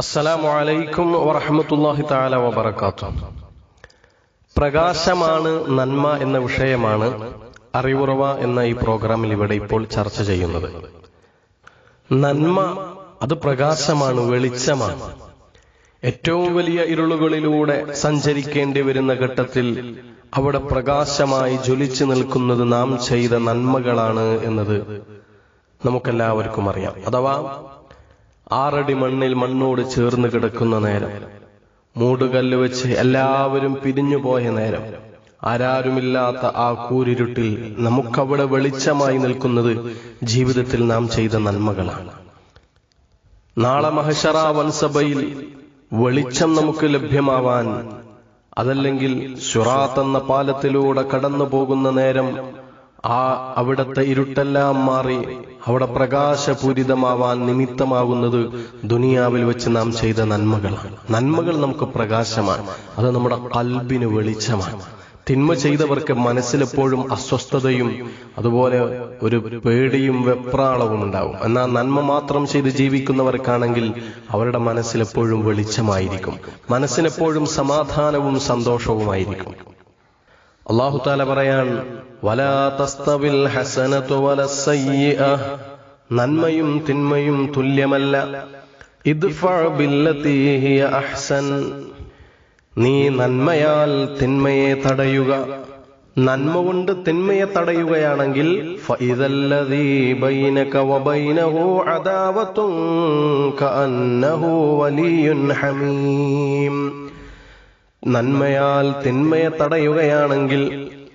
അസ്സലാമു അലൈക്കും വറഹമത്തല്ലാഹി താല വബർക്കാത്തു പ്രകാശമാണ് നന്മ എന്ന വിഷയമാണ് അറിവുറവ എന്ന ഈ പ്രോഗ്രാമിൽ ഇവിടെ ഇപ്പോൾ ചർച്ച ചെയ്യുന്നത്. നന്മ അത് പ്രകാശമാണ് വെളിച്ചമാണ്. ഏറ്റവും വലിയ ഇരുളുകളിലൂടെ സഞ്ചരിക്കേണ്ടി വരുന്ന ഘട്ടത്തിൽ അവിടെ പ്രകാശമായി ജ്വലിച്ചു നിൽക്കുന്നത് നാം ചെയ്ത നന്മകളാണ് എന്നത് നമുക്കെല്ലാവർക്കും അറിയാം. അഥവാ ആറടി മണ്ണിൽ മണ്ണോട് ചേർന്ന് കിടക്കുന്ന നേരം. മൂടുകല്ല് വെച്ച് എല്ലാവരും പിരിഞ്ഞു പോയ നേരം. ആരാരുമില്ലാത്ത ആ കൂരിരുട്ടിൽ നമുക്കവിടെ വെളിച്ചമായി നിൽക്കുന്നത് ജീവിതത്തിൽ നാം ചെയ്ത നന്മകളാണ്. നാളെ മഹഷറ വൻസഭയിൽ വെളിച്ചം നമുക്ക് ലഭ്യമാവാൻ അതല്ലെങ്കിൽ സുറാത്ത് എന്ന പാലത്തിലൂടെ കടന്നു പോകുന്ന നേരം ആ അവിടത്തെ ഇരുട്ടെല്ലാം മാറി അവിടെ പ്രകാശപൂരിതമാവാൻ നിമിത്തമാകുന്നത് ദുനിയാവിൽ വെച്ച് നാം ചെയ്ത നന്മകളാണ്. നന്മകൾ നമുക്ക് പ്രകാശമാണ്. അത് നമ്മുടെ കൽബിന് വെളിച്ചമാണ്. തിന്മ ചെയ്തവർക്ക് മനസ്സിലെപ്പോഴും അസ്വസ്ഥതയും അതുപോലെ ഒരു പേടിയും വെപ്രാളവും ഉണ്ടാവും. എന്നാൽ നന്മ മാത്രം ചെയ്ത് ജീവിക്കുന്നവർക്കാണെങ്കിൽ അവരുടെ മനസ്സിലെപ്പോഴും വെളിച്ചമായിരിക്കും. മനസ്സിനെപ്പോഴും സമാധാനവും സന്തോഷവുമായിരിക്കും. അള്ളാഹു താല പറയാൻ വലാ തസ്തവിൽ ഹസനതു വലസ്സയ്യിഅ നന്മയും തിന്മയും തുല്യമല്ല. ഇദ്ഫഅ ബില്ലതീ ഹിയ അഹ്സൻ. നീ നന്മയാൽ തിന്മയെ തടയുക. നന്മ കൊണ്ട് തിന്മയെ തടയുകയാണെങ്കിൽ ഫഇദല്ലദീ ബൈനക വബൈനഹു അദാവത്തുൻ കഅന്നഹു വലിയുൻ ഹമീം. നന്മയാൽ തിന്മയെ തടയുകയാണെങ്കിൽ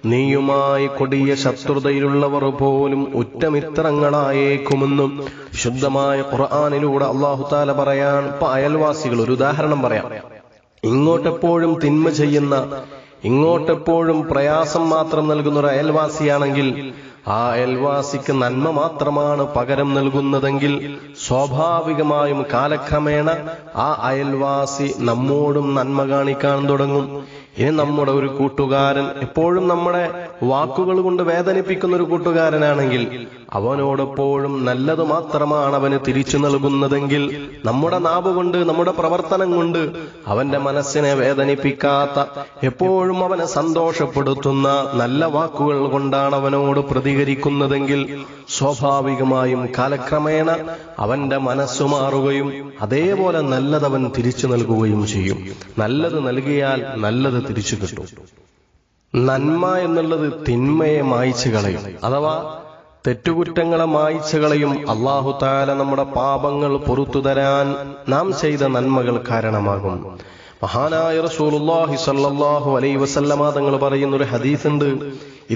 നീയുമായി കൊടിയ ശത്രുതയിലുള്ളവർ പോലും ഉറ്റമിത്രങ്ങളായേക്കുമെന്നും ശുദ്ധമായ ഖുർആാനിലൂടെ അള്ളാഹുതാല പറയാൻ അയൽവാസികൾ ഒരു ഉദാഹരണം പറയാം. ഇങ്ങോട്ടെപ്പോഴും തിന്മ ചെയ്യുന്ന ഇങ്ങോട്ടെപ്പോഴും പ്രയാസം മാത്രം നൽകുന്ന ഒരു അയൽവാസിയാണെങ്കിൽ ആ അയൽവാസിക്ക് നന്മ മാത്രമാണ് പകരം നൽകുന്നതെങ്കിൽ സ്വാഭാവികമായും കാലക്രമേണ ആ അയൽവാസി നമ്മോടും നന്മ കാണിക്കാൻ തുടങ്ങും. ഇനി നമ്മുടെ ഒരു കൂട്ടുകാരൻ എപ്പോഴും നമ്മുടെ വാക്കുകൾ കൊണ്ട് വേദനിപ്പിക്കുന്ന ഒരു കൂട്ടുകാരനാണെങ്കിൽ അവനോടെപ്പോഴും നല്ലത് മാത്രമാണ് അവന് തിരിച്ചു നൽകുന്നതെങ്കിൽ നമ്മുടെ നാവ് കൊണ്ട് നമ്മുടെ പ്രവർത്തനം കൊണ്ട് അവന്റെ മനസ്സിനെ വേദനിപ്പിക്കാത്ത എപ്പോഴും അവനെ സന്തോഷപ്പെടുത്തുന്ന നല്ല വാക്കുകൾ കൊണ്ടാണ് അവനോട് പ്രതികരിക്കുന്നതെങ്കിൽ സ്വാഭാവികമായും കാലക്രമേണ അവന്റെ മനസ്സ് മാറുകയും അതേപോലെ നല്ലതവൻ തിരിച്ചു നൽകുകയും ചെയ്യും. നല്ലത് നൽകിയാൽ നല്ലത് തിരിച്ചു കിട്ടും. നന്മ എന്നുള്ളത് തിന്മയെ മായ്ച്ചു കളയും. അഥവാ തെറ്റുകുറ്റങ്ങളെ മായ്ച്ചു അള്ളാഹുതാല അള്ളാഹു താല നമ്മുടെ പാപങ്ങൾ പുറത്തു തരാൻ നാം ചെയ്ത നന്മകൾ കാരണമാകും. മഹാനായ റസൂലുള്ളാഹി സ്വല്ലല്ലാഹു അലൈഹി വസല്ലമ തങ്ങൾ പറയുന്ന ഒരു ഹദീസ് ഉണ്ട്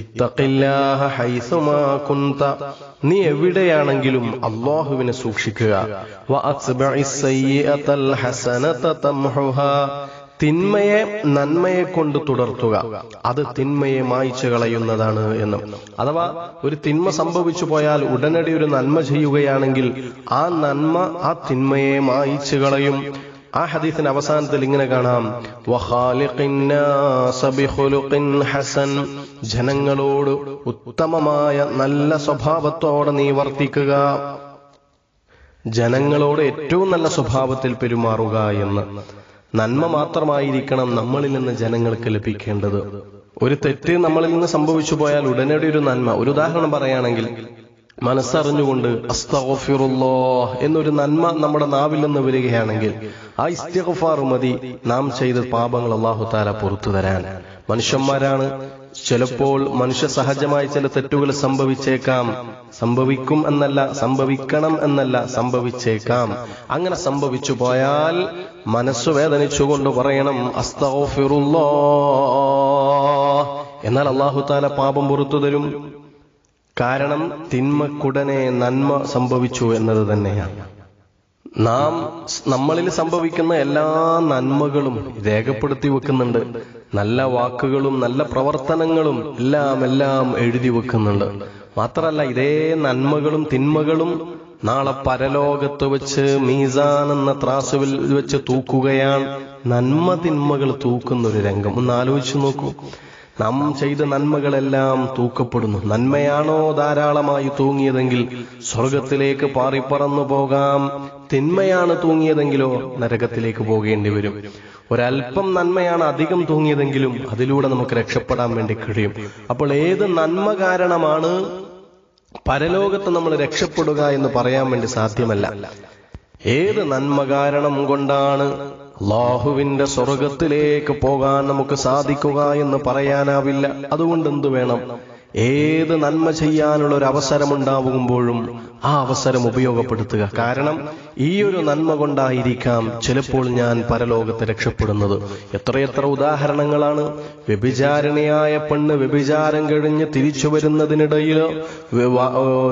ഇത്തഖില്ലാഹ ഹൈസുമാ കുന്ത. നീ എവിടെയാണെങ്കിലും അള്ളാഹുവിനെ സൂക്ഷിക്കുക. വഅത്ബഇസ് സയ്യിഅതൽ ഹസനത തംഹുഹാ. തിന്മയെ നന്മയെ കൊണ്ട് തുടർത്തുക. അത് തിന്മയെ മായിച്ചു കളയുന്നതാണ് എന്ന്. അഥവാ ഒരു തിന്മ സംഭവിച്ചു പോയാൽ ഉടനടി ഒരു നന്മ ചെയ്യുകയാണെങ്കിൽ ആ നന്മ ആ തിന്മയെ മായിച്ചു കളയും. ആ ഹദീസിന്റെ അവസാനത്തിൽ ഇങ്ങനെ കാണാം. ഹസൻ. ജനങ്ങളോട് ഉത്തമമായ നല്ല സ്വഭാവത്തോടെ നീ വർത്തിക്കുക. ജനങ്ങളോട് ഏറ്റവും നല്ല സ്വഭാവത്തിൽ പെരുമാറുക എന്ന്. നന്മ മാത്രമായിരിക്കണം നമ്മളിൽ നിന്ന് ജനങ്ങൾക്ക് ലഭിക്കേണ്ടത്. ഒരു തെറ്റ് നമ്മളിൽ നിന്ന് സംഭവിച്ചു പോയാൽ ഉടനടി ഒരു നന്മ. ഒരു ഉദാഹരണം പറയുകയാണെങ്കിൽ മനസ്സറിഞ്ഞുകൊണ്ട് അസ്തഫിറുല്ലോ എന്നൊരു നന്മ നമ്മുടെ നാവിൽ നിന്ന് വരികയാണെങ്കിൽ ആ ഇസ്തിഗ്ഫാർ മതി. നാം ചെയ്ത പാപങ്ങൾ അള്ളാഹു താല പുറത്തു തരാൻ. മനുഷ്യന്മാരാണ് ചിലപ്പോൾ മനുഷ്യ സഹജമായി ചില തെറ്റുകൾ സംഭവിച്ചേക്കാം. സംഭവിക്കും എന്നല്ല സംഭവിക്കണം എന്നല്ല സംഭവിച്ചേക്കാം. അങ്ങനെ സംഭവിച്ചു പോയാൽ മനസ്സ് വേദനിച്ചുകൊണ്ട് പറയണം അസ്തോഫിറുല്ലോ എന്നാൽ അള്ളാഹു താല പാപം പുറത്തു തരും. കാരണം തിന്മക്കുടനെ നന്മ സംഭവിച്ചു എന്നത് തന്നെയാണ്. നാം നമ്മളിൽ സംഭവിക്കുന്ന എല്ലാ നന്മകളും രേഖപ്പെടുത്തി വെക്കുന്നുണ്ട്. നല്ല വാക്കുകളും നല്ല പ്രവർത്തനങ്ങളും എല്ലാം എല്ലാം എഴുതി വെക്കുന്നുണ്ട്. മാത്രമല്ല ഇതേ നന്മകളും തിന്മകളും നാളെ പരലോകത്ത് വെച്ച് മീസാൻ എന്ന ത്രാസുവിൽ വെച്ച് തൂക്കുകയാണ്. നന്മ തിന്മകൾ തൂക്കുന്ന ഒരു രംഗം. ഒന്ന് ആലോചിച്ചു നോക്കൂ. നാം ചെയ്ത നന്മകളെല്ലാം തൂക്കപ്പെടുന്നു. നന്മയാണോ ധാരാളമായി തൂങ്ങിയതെങ്കിൽ സ്വർഗത്തിലേക്ക് പാറിപ്പറന്നു പോകാം. തിന്മയാണ് തൂങ്ങിയതെങ്കിലോ നരകത്തിലേക്ക് പോകേണ്ടി വരും. ഒരല്പം നന്മയാണ് അധികം തൂങ്ങിയതെങ്കിലും അതിലൂടെ നമുക്ക് രക്ഷപ്പെടാൻ വേണ്ടി കഴിയും. അപ്പോൾ ഏത് നന്മ കാരണമാണ് പരലോകത്ത് നമ്മൾ രക്ഷപ്പെടുക എന്ന് പറയാൻ വേണ്ടി സാധ്യമല്ല. ഏത് നന്മ കാരണം കൊണ്ടാണ് അള്ളാഹുവിന്റെ സ്വർഗത്തിലേക്ക് പോകാൻ നമുക്ക് സാധിക്കുക എന്ന് പറയാനാവില്ല. അതുകൊണ്ട് എന്തു വേണം? ഏത് നന്മ ചെയ്യാനുള്ള ഒരു അവസരം ഉണ്ടാകുമ്പോഴും ആ അവസരം ഉപയോഗപ്പെടുത്തുക. കാരണം ഈ ഒരു നന്മ കൊണ്ടായിരിക്കാം ചിലപ്പോൾ ഞാൻ പരലോകത്ത് രക്ഷപ്പെടുന്നത്. എത്രയെത്ര ഉദാഹരണങ്ങളാണ്. വ്യഭിചാരിണിയായ പെണ്ണ് വ്യഭിചാരം കഴിഞ്ഞ് തിരിച്ചു വരുന്നതിനിടയിൽ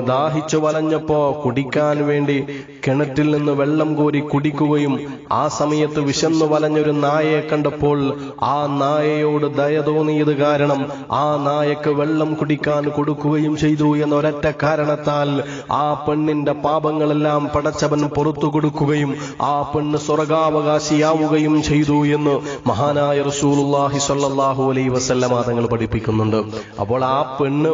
ദാഹിച്ചു വലഞ്ഞപ്പോ കുടിക്കാൻ വേണ്ടി കിണറ്റിൽ നിന്ന് വെള്ളം കോരി കുടിക്കുകയും ആ സമയത്ത് വിശന്നു വലഞ്ഞൊരു നായയെ കണ്ടപ്പോൾ ആ നായയോട് ദയ തോന്നിയത് കാരണം ആ നായക്ക് വെള്ളം കുടിക്കാൻ കൊടുക്കുകയും ചെയ്തു എന്നൊരൊറ്റ കാരണത്താൽ ആ പെണ്ണിന്റെ പാപങ്ങളെല്ലാം പടച്ചവൻ പുറത്തു കൊടുക്കുകയും ആ പെണ്ണ് സ്വർഗാവകാശിയാവുകയും ചെയ്തു എന്ന് മഹാനായ റസൂലുള്ളാഹി സ്വല്ലല്ലാഹു അലൈ വസല്ലമ തങ്ങൾ പഠിപ്പിക്കുന്നുണ്ട്. അപ്പോൾ ആ പെണ്ണ്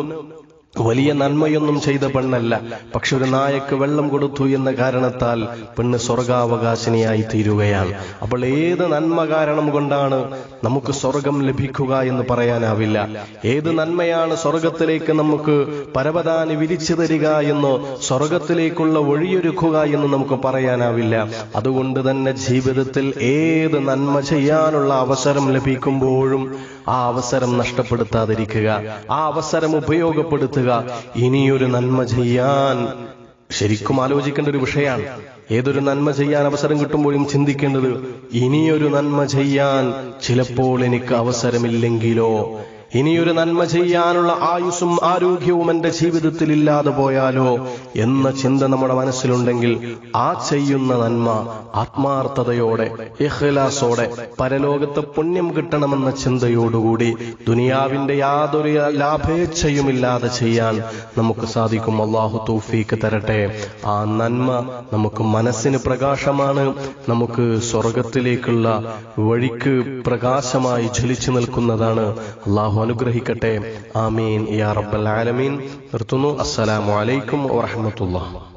വലിയ നന്മയൊന്നും ചെയ്ത പെണ്ണല്ല. പക്ഷെ ഒരു നായക്ക് വെള്ളം കൊടുത്തു എന്ന കാരണത്താൽ പെണ്ണ് സ്വർഗാവകാശിനിയായി തീരുകയാണ് അപ്പോൾ ഏത് നന്മ കാരണം കൊണ്ടാണ് നമുക്ക് സ്വർഗം ലഭിക്കുക എന്ന് പറയാനാവില്ല. ഏത് നന്മയാണ് സ്വർഗത്തിലേക്ക് നമുക്ക് പരവതാനി വിരിച്ചു തരിക എന്ന് സ്വർഗത്തിലേക്കുള്ള വഴിയൊരുക്കുക എന്ന് നമുക്ക് പറയാനാവില്ല. അതുകൊണ്ട് തന്നെ ജീവിതത്തിൽ ഏത് നന്മ ചെയ്യാനുള്ള അവസരം ലഭിക്കുമ്പോഴും ആ അവസരം നഷ്ടപ്പെടുത്താതിരിക്കുക ആ അവസരം ഉപയോഗപ്പെടുത്തുക ഇനിയൊരു നന്മ ചെയ്യാൻ ശരിക്കും ആലോചിക്കേണ്ട ഒരു വിഷയമാണ്. ഏതൊരു നന്മ ചെയ്യാൻ അവസരം കിട്ടുമ്പോഴും ചിന്തിക്കേണ്ടത് ഇനിയൊരു നന്മ ചെയ്യാൻ ചിലപ്പോൾ എനിക്ക് അവസരമില്ലെങ്കിലോ ഇനിയൊരു നന്മ ചെയ്യാനുള്ള ആയുസ്സും ആരോഗ്യവും എന്റെ ജീവിതത്തിൽ ഇല്ലാതെ പോയാലോ എന്ന ചിന്ത നമ്മുടെ മനസ്സിലുണ്ടെങ്കിൽ ആ ചെയ്യുന്ന നന്മ ആത്മാർത്ഥതയോടെ ഇഖ്ലാസോടെ പരലോകത്ത് പുണ്യം കിട്ടണമെന്ന ചിന്തയോടുകൂടി ദുനിയാവിന്റെ യാതൊരു ലാഭേച്ഛയുമില്ലാതെ ചെയ്യാൻ നമുക്ക് സാധിക്കും. അള്ളാഹു തൗഫീക്ക് തരട്ടെ. ആ നന്മ നമുക്ക് മനസ്സിന് പ്രകാശമാണ്. നമുക്ക് സ്വർഗത്തിലേക്കുള്ള വഴിക്ക് പ്രകാശമായി ജ്വലിച്ചു നിൽക്കുന്നതാണ്. അള്ളാഹു അനുഗ്രഹിക്കട്ടെ. ആമീൻ. യാ റബ്ബൽ ആലമീൻ. നിർത്തുന്നു. അസ്സലാമു അലൈക്കും വറഹ്മത്തുള്ളാഹി.